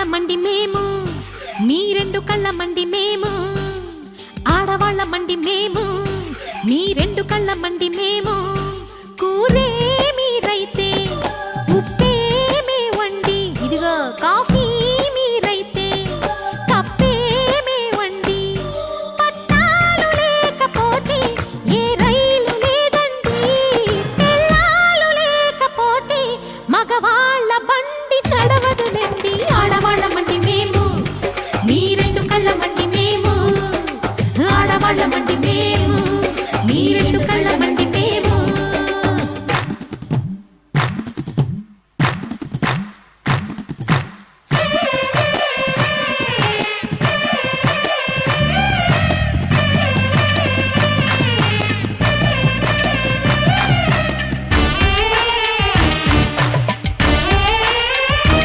కళ్ళ మండి మేము నీ రెండు కళ్ళ మండి మేము ఆడవాళ్ళ మండి మేము నీ రెండు కళ్ళ మండి మేము. కూరేమి రైతే ఉప్పేమి వండి ఇదిగో కాఫీ మీరైతే కప్పేమి వండి. పట్టాలు లేకపోతే ఏ రైలు లేదండి. పిల్లాలు లేకపోతే మగవాళ్ళు ఆడవాళ్ళమండి మేము.